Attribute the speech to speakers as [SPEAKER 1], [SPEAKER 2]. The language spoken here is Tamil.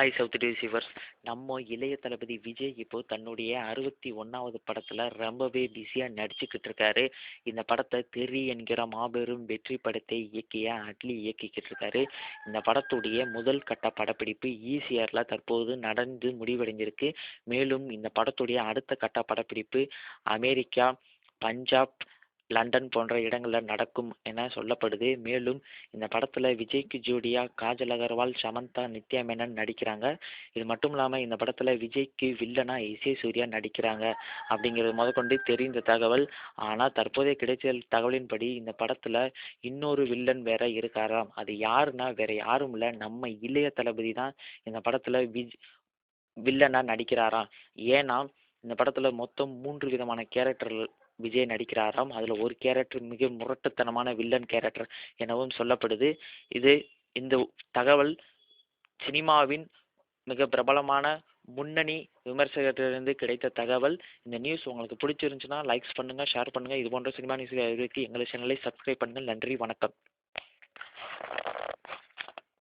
[SPEAKER 1] ஹாய் சவுத் ரிசீவர்ஸ் நம்ம இளைய தளபதி விஜய் இப்போ தன்னுடைய அறுபத்தி ஒன்றாவது படத்தில் ரொம்பவே பிஸியாக நடிச்சுக்கிட்டு இருக்காரு. இந்த படத்தை தெரி என்கிற மாபெரும் வெற்றி படத்தை இயக்கிய அட்லி இயக்கிக்கிட்டு இருக்காரு. இந்த படத்துடைய முதல் கட்ட படப்பிடிப்பு ஈசிஆரில் தற்போது நடந்து முடிவடைஞ்சிருக்கு. மேலும் இந்த படத்துடைய அடுத்த கட்ட படப்பிடிப்பு அமெரிக்கா பஞ்சாப் லண்டன் போன்ற இடங்களில் நடக்கும் என சொல்லப்படுது. மேலும் இந்த படத்தில் விஜய்க்கு ஜோடியா காஜல் அகர்வால் சமந்தா நித்யா மேனன் நடிக்கிறாங்க. இது மட்டும் இல்லாமல் இந்த படத்தில் விஜய்க்கு வில்லனா இசை சூர்யா நடிக்கிறாங்க அப்படிங்கிறது முதற்கொண்டு தெரிந்த தகவல். ஆனால் தற்போதைய கிடைச்ச தகவலின்படி இந்த படத்தில் இன்னொரு வில்லன் வேற இருக்காராம். அது யாருன்னா வேற யாரும் இல்லை. நம்ம இளைய தளபதி தான் இந்த படத்தில் விஜ் வில்லனா நடிக்கிறாராம். ஏன்னா இந்த படத்தில் மொத்தம் மூன்று விதமான கேரக்டர்கள் விஜய் நடிக்கிறாராம். அதில் ஒரு கேரக்டர் மிக முரட்டுத்தனமான வில்லன் கேரக்டர் எனவும் சொல்லப்படுது. இது இந்த தகவல் சினிமாவின் மிக பிரபலமான முன்னணி விமர்சகத்திலிருந்து கிடைத்த தகவல். இந்த நியூஸ் உங்களுக்கு பிடிச்சிருந்துச்சுன்னா லைக்ஸ் பண்ணுங்கள் ஷேர் பண்ணுங்கள் இது போன்ற சினிமா நியூஸ் எங்களுக்கு எங்களை சேனலை சப்ஸ்கிரைப் பண்ணுங்கள். நன்றி வணக்கம்.